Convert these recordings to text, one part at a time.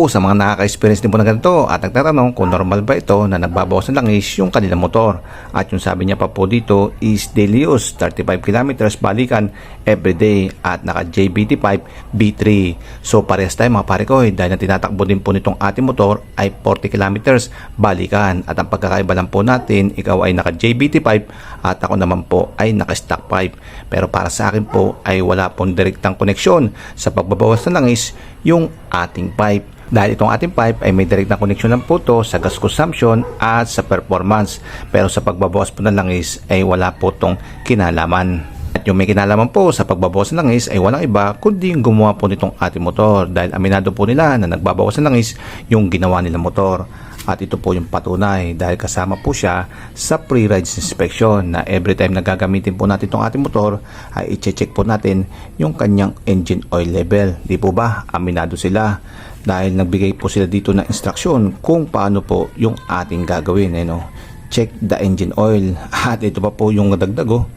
po sa mga nakaka-experience din po na ganito at nagtatanong kung normal ba ito na nagbabawas ng langis yung kanilang motor. At yung sabi niya pa po dito is daily use 35 kilometers balikan everyday at naka JBT5 B3. So parehas tayo mga pare ko eh, dahil ang tinatakbo din po nitong ating motor ay 40 kilometers balikan at ang pagkakaiba lang po natin ikaw ay naka JBT5 at ako naman po ay naka stock 5. Pero para sa akin po ay wala pong direktang koneksyon sa pagbabawas ng langis yung ating pipe. Dahil itong ating pipe ay may direct na connection lang po to sa gas consumption at sa performance. Pero sa pagbabawas po ng langis ay wala po tong kinalaman. At yung may kinalaman po sa pagbabawas ng langis ay walang iba kundi yung gumawa po nitong ating motor dahil aminado po nila na nagbabawas ng langis yung ginawa nilang motor. At ito po yung patunay dahil kasama po siya sa pre-rides inspection na every time na gagamitin po natin itong ating motor ay i-check po natin yung kanyang engine oil level. Di po ba? Aminado sila dahil nagbigay po sila dito ng instruksyon kung paano po yung ating gagawin. Eh, no? Check the engine oil. At ito pa po yung dagdag oh.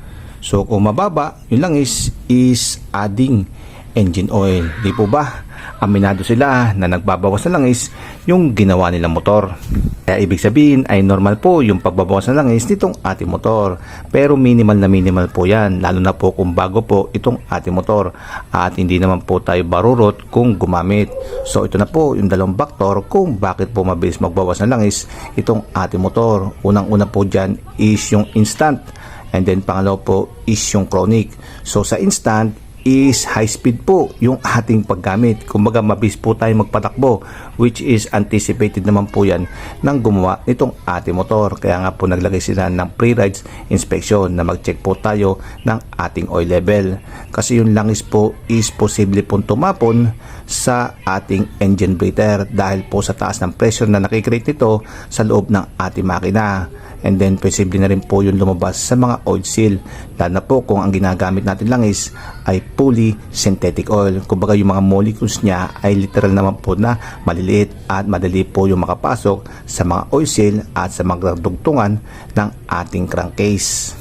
So kung mababa, yun lang is, is adding engine oil. Di po ba? Aminado sila na nagbabawas na langis yung ginawa nilang motor. Kaya ibig sabihin ay normal po yung pagbabawas ng langis nitong ating motor. Pero minimal na minimal po yan, lalo na po kung bago po itong ating motor. At hindi naman po tayo barurot kung gumamit. So ito na po yung dalawang factor kung bakit po mabilis magbawas ng langis itong ating motor. Unang-una po dyan is yung instant. And then pangalawa po is yung chronic. So sa instant is high speed po yung ating paggamit. Kumbaga mabilis po tayo magpatakbo which is anticipated naman po yan ng gumawa nitong ating motor. Kaya nga po naglagay sila ng pre-rides inspection na mag-check po tayo ng ating oil level. Kasi yung langis po is posible pong tumapon sa ating engine breather dahil po sa taas ng pressure na nakikreate nito sa loob ng ating makina. And then, posible na rin po yung lumabas sa mga oil seal. Lalo na po kung ang ginagamit natin langis ay fully synthetic oil. Kumbaga yung mga molecules niya ay literal naman po na maliliit at madali po yung makapasok sa mga oil seal at sa mga dugtungan ng ating crankcase.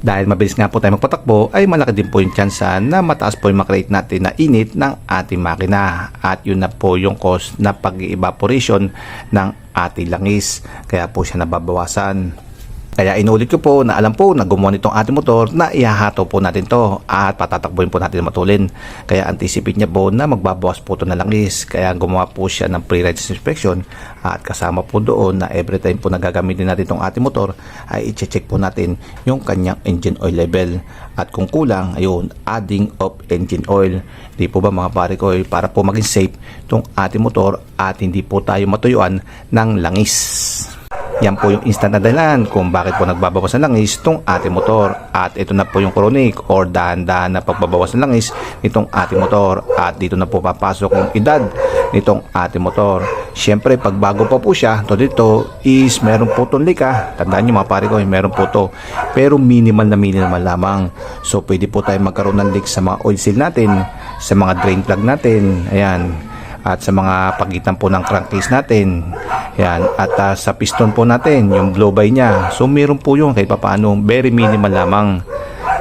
Dahil mabilis nga po tayo magpatakbo ay malaki din po yung tsansa na mataas po yung makreate natin na init ng ating makina at yun na po yung cause na pag-evaporation ng ating langis kaya po siya nababawasan. Kaya inulit ko po na alam po na gumawa nitong ating motor na ihahato po natin to at patatakbuhin po natin matulin. Kaya anticipate niya po na magbabawas po ito na langis. Kaya gumawa po siya ng pre-ride inspection at kasama po doon na every time po nagagamitin natin itong ating motor ay i-check po natin yung kanyang engine oil level. At kung kulang, ayun, adding of engine oil. Di po ba mga pare ko, para po maging safe itong ating motor at hindi po tayo matuyuan ng langis. Yan po yung instant na dahilan kung bakit po nagbabawas ng langis itong ating motor. At ito na po yung chronic or dahan-dahan na pagbabawas ng langis nitong ating motor. At dito na po papasok yung edad nitong ating motor. Siyempre, pag bago pa po siya, to dito is meron po itong lika. Tandaan nyo mga pare ko, meron po to. Pero minimal na minimal lamang. So, pwede po tayo magkaroon ng leak sa mga oil seal natin, sa mga drain plug natin. Ayan at sa mga pagitan po ng crankcase natin. Yan. At uh, sa piston po natin, yung blow by niya. So meron po yun kahit papaano, very minimal lamang.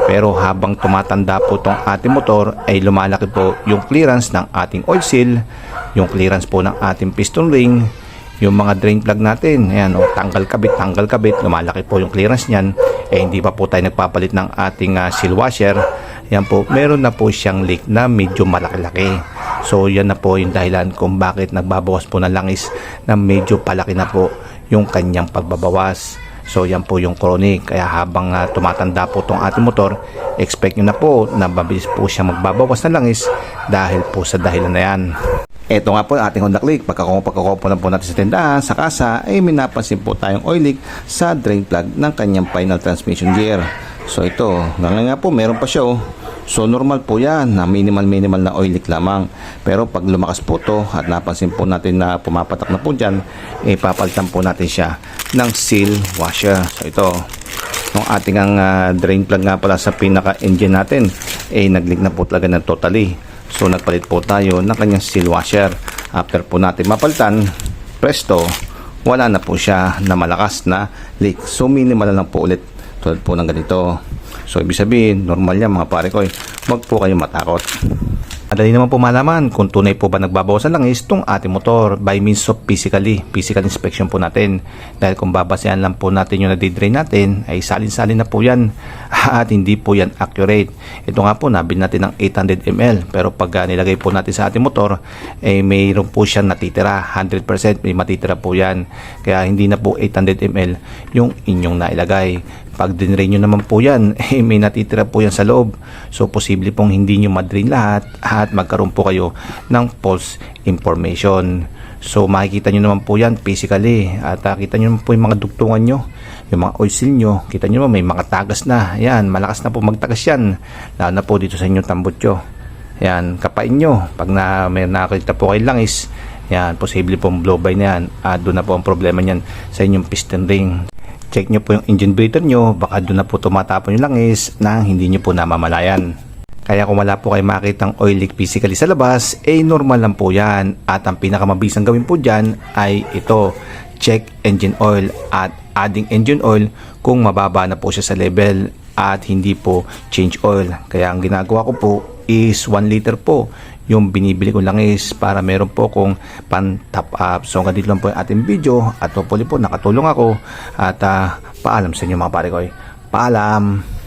Pero habang tumatanda po itong ating motor ay lumalaki po yung clearance ng ating oil seal, yung clearance po ng ating piston ring, yung mga drain plug natin, ayan, oh, tanggal kabit, tanggal kabit, lumalaki po yung clearance niyan. Eh hindi pa po tayo nagpapalit ng ating uh, seal washer. Yan po, meron na po siyang leak na medyo malaki-laki. So yan na po yung dahilan kung bakit nagbabawas po ng langis na medyo palaki na po yung kanyang pagbabawas. So yan po yung chronic. Kaya habang uh, tumatanda po itong ating motor, expect nyo na po na mabilis po siya magbabawas ng langis dahil po sa dahilan na yan. Ito nga po ang ating Honda Click. Pagkakupo na po natin sa tindahan, sa kasa, ay may napansin po tayong oil leak sa drain plug ng kanyang final transmission gear. So ito, ngayon nga po, meron pa siya oh. So normal po yan na minimal minimal na oil leak lamang. Pero pag lumakas po to at napansin po natin na pumapatak na po dyan, eh papalitan po natin siya ng seal washer. So ito, nung ating ang uh, drain plug nga pala sa pinaka engine natin, eh nag-leak na po talaga ng totally. So nagpalit po tayo ng kanyang seal washer. After po natin mapalitan, presto, wala na po siya na malakas na leak. So minimal lang po ulit tulad po ng ganito. So, ibig sabihin, normal yan mga pare ko. eh. Huwag po kayong matakot. At Madali naman po malaman kung tunay po ba nagbabawas ng langis itong ating motor by means of physically, physical inspection po natin. Dahil kung babasehan lang po natin yung nadidrain natin, ay salin-salin na po yan at hindi po yan accurate. Ito nga po, nabili natin ng 800 ml pero pag ah, nilagay po natin sa ating motor, eh mayroon po siyang natitira, 100% may matitira po yan. Kaya hindi na po 800 ml yung inyong nailagay. Pag dinrain nyo naman po yan, eh, may natitira po yan sa loob. So, posible pong hindi nyo madrain lahat at magkaroon po kayo ng false information. So, makikita nyo naman po yan physically at ah, kita nyo naman po yung mga dugtungan nyo, yung mga oil seal nyo, kita nyo naman may mga tagas na. Yan, malakas na po magtagas yan. Lalo na po dito sa inyong tambutyo. Yan, kapain nyo. Pag na, may nakakita po kayo langis, yan, posible pong blow by na yan. At doon na po ang problema niyan sa inyong piston ring check nyo po yung engine breather nyo, baka doon na po tumatapon yung langis nang hindi nyo po namamalayan. Kaya kung wala po kayo makitang oil leak physically sa labas, eh normal lang po yan. At ang pinakamabisang gawin po dyan ay ito, check engine oil at adding engine oil kung mababa na po siya sa level at hindi po change oil. Kaya ang ginagawa ko po is 1 liter po yung binibili ko langis para meron po kong pan top up. So hanggang dito lang po yung ating video at hopefully po nakatulong ako at ah, paalam sa inyo mga pare ko. Paalam!